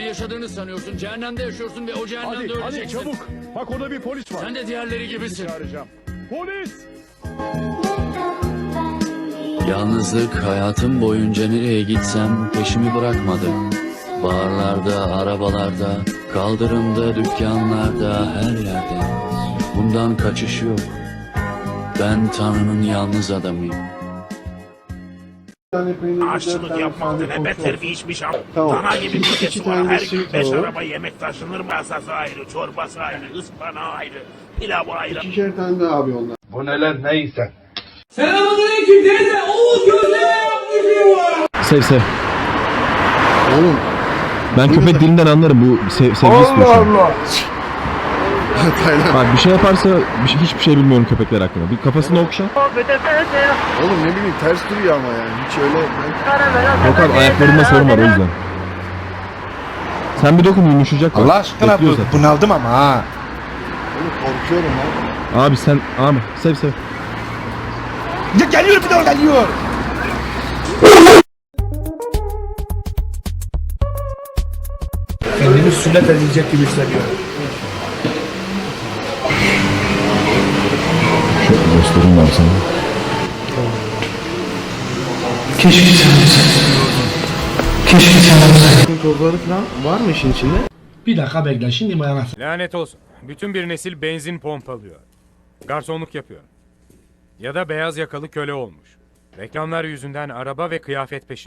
yaşadığını sanıyorsun. Cehennemde yaşıyorsun ve o cehennemde Hadi, hadi öleceksin. çabuk. Bak orada bir polis var. Sen de diğerleri gibisin. Çağıracağım. Polis! Yalnızlık hayatım boyunca nereye gitsem peşimi bırakmadı. Barlarda, arabalarda, kaldırımda, dükkanlarda, her yerde. Bundan kaçış yok. Ben Tanrı'nın yalnız adamıyım. Aşçılık yapmakta ne beter bir işmiş ama. Tamam. Dana gibi bir kes var. tane de Her gün simit beş alalım. araba yemek taşınır mı? Asası ayrı, çorbası ayrı, ıspanağı ayrı, pilavı ayrı. İkişer tane daha abi onlar. Sev sev. Oğlum Ben köpek dilinden anlarım bu sev, sevgi istiyor şu an. Taylan. Abi bir şey yaparsa bir şey- hiçbir şey bilmiyorum köpekler hakkında. Bir kafasını okşa. Oğlum ne bileyim ters duruyor ama yani. Hiç öyle ben... Yok abi ayaklarında sorun var o yüzden. Sen bir dokun yumuşayacak bak. Allah aşkına Bekliyor bu, zaten. bunaldım ama ha. Oğlum korkuyorum lan. Abi sen abi sev sev. Ya geliyor bir daha geliyor. Kendimi sünnet edilecek gibi hissediyorum. Göstereyim ben sana. Tozları falan var mı işin içinde? Bir dakika bekle şimdi bayana Lanet olsun. Bütün bir nesil benzin pompalıyor. Garsonluk yapıyor. Ya da beyaz yakalı köle olmuş. Reklamlar yüzünden araba ve kıyafet peşinde.